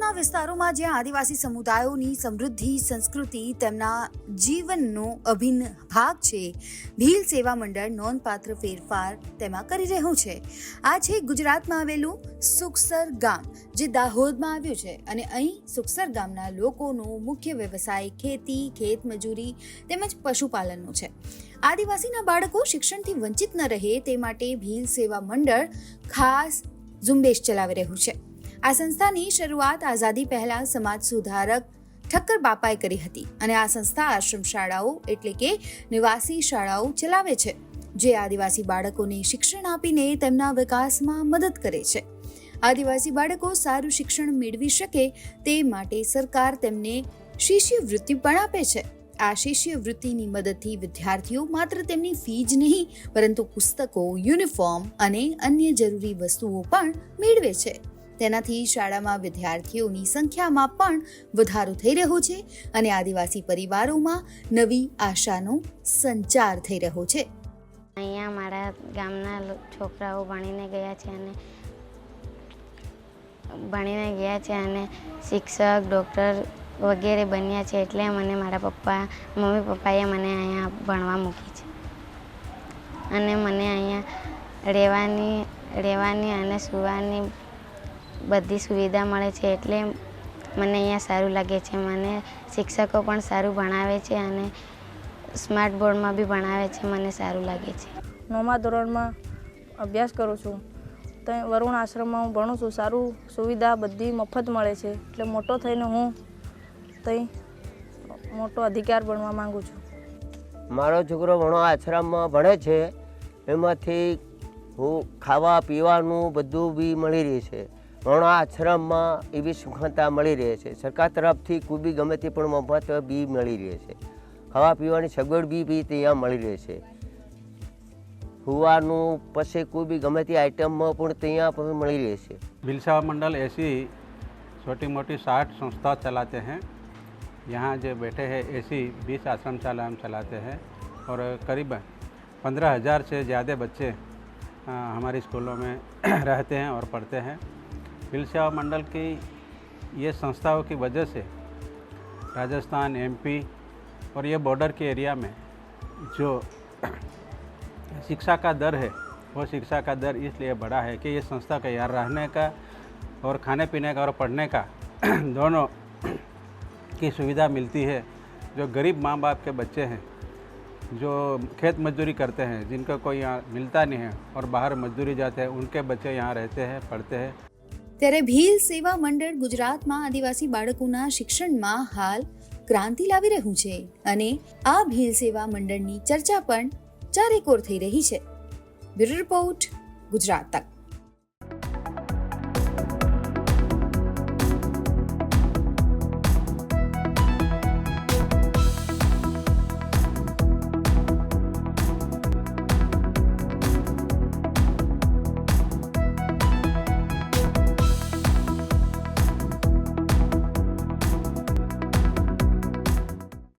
ગુજરાતના વિસ્તારોમાં જ્યાં આદિવાસી સમુદાયોની સમૃદ્ધિ, સંસ્કૃતિ તેમના જીવનનો અભિન્ન ભાગ છે, ભીલ સેવા મંડળ નોંધપાત્ર ફેરફાર તેમાં કરી રહ્યું છે. આ છે ગુજરાતમાં આવેલું સુખસર ગામ, જે દાહોદમાં આવ્યું છે અને અહીં સુખસર ગામના લોકોનો મુખ્ય વ્યવસાય ખેતી, ખેતમજૂરી તેમજ પશુપાલનનો છે. આદિવાસીના બાળકો શિક્ષણથી વંચિત ન રહે તે માટે ભીલ સેવા મંડળ ખાસ ઝુંબેશ ચલાવી રહ્યું છે. આ સંસ્થાની શરૂઆત આઝાદી પહેલા સમાજ સુધારક ઠક્કર બાપાએ કરી હતી અને આ સંસ્થા આશ્રમ શાળાઓ એટલે કે નિવાસી શાળાઓ ચલાવે છે, જે આદિવાસી બાળકોને શિક્ષણ આપીને તેમના વિકાસમાં મદદ કરે છે. આદિવાસી બાળકો સારું શિક્ષણ મેળવી શકે તે માટે સરકાર તેમને શિષ્યવૃત્તિ પણ આપે છે. આ શિષ્યવૃત્તિની મદદથી વિદ્યાર્થીઓ માત્ર તેમની ફી જ નહીં, પરંતુ પુસ્તકો, યુનિફોર્મ અને અન્ય જરૂરી વસ્તુઓ પણ મેળવે છે. તેનાથી શાળામાં વિદ્યાર્થીઓની સંખ્યામાં પણ વધારો થઈ રહ્યો છે અને આદિવાસી પરિવારોમાં નવી આશાનો સંચાર થઈ રહ્યો છે. અહીંયા મારા ગામના છોકરાઓ ભણીને ગયા છે અને ભણીને ગયા છે અને શિક્ષક, ડૉક્ટર વગેરે બન્યા છે એટલે મને મારા પપ્પા, મમ્મી પપ્પાએ મને અહીંયા ભણવા મૂકી છે. અને મને અહીંયા રહેવાની રહેવાની અને સૂવાની બધી સુવિધા મળે છે એટલે મને અહીંયા સારું લાગે છે. મને શિક્ષકો પણ સારું ભણાવે છે અને સ્માર્ટ બોર્ડમાં બી ભણાવે છે મને સારું લાગે છે. નવમા ધોરણમાં અભ્યાસ કરું છું. ત્યાં વરુણ આશ્રમમાં હું ભણું છું. સારું સુવિધા બધી મફત મળે છે. એટલે મોટો થઈને હું ત્યાં મોટો અધિકાર બનવા માગું છું. મારો છોકરો ભણો આશ્રમમાં ભણે છે. એમાંથી હું ખાવા પીવાનું બધું બી મળી રહે છે. આશ્રમમાં એવી સુખતા મળી રહે છે સરકાર તરફથી કોઈ બી ગમે તે પણ મફત બી મળી રહે છે ખાવા પીવાની સગવડ બી બી ત્યાં મળી રહે છે હુવાનું પછી કોઈ બી ગમે તે આઈટમમાં પણ ત્યાં પણ મળી રહે છે बिलसा मंडल ऐसी छोटी मोटी साठ संस्था चलाते हैं यहाँ जो बैठे हैं ऐसी बीस आश्रम शाला हम चलाते हैं और करीब पंद्रह हज़ार से ज़्यादा बच्चे अ, हमारी स्कूलों में रहते हैं और पढ़ते हैं बिल सेवा मंडल की ये संस्थाओं की वजह से राजस्थान एमपी और ये बॉर्डर के एरिया में जो शिक्षा का दर है, वो शिक्षा का दर इसलिए बढ़ा है कि ये संस्था का यहाँ रहने का और खाने पीने का और पढ़ने का दोनों की सुविधा मिलती है। जो गरीब माँ बाप के बच्चे हैं, जो खेत मजदूरी करते हैं, जिनका कोई यहाँ मिलता नहीं है और बाहर मजदूरी जाते हैं, उनके बच्चे यहाँ रहते हैं, पढ़ते हैं। ત્યારે ભીલ સેવા મંડળ ગુજરાતમાં આદિવાસી બાળકોના શિક્ષણમાં હાલ ક્રાંતિ લાવી રહ્યું છે અને આ ભીલ સેવા મંડળની ચર્ચા પણ ચારેકોર થઈ રહી છે. બ્યુરો રિપોર્ટ ગુજરાત તક.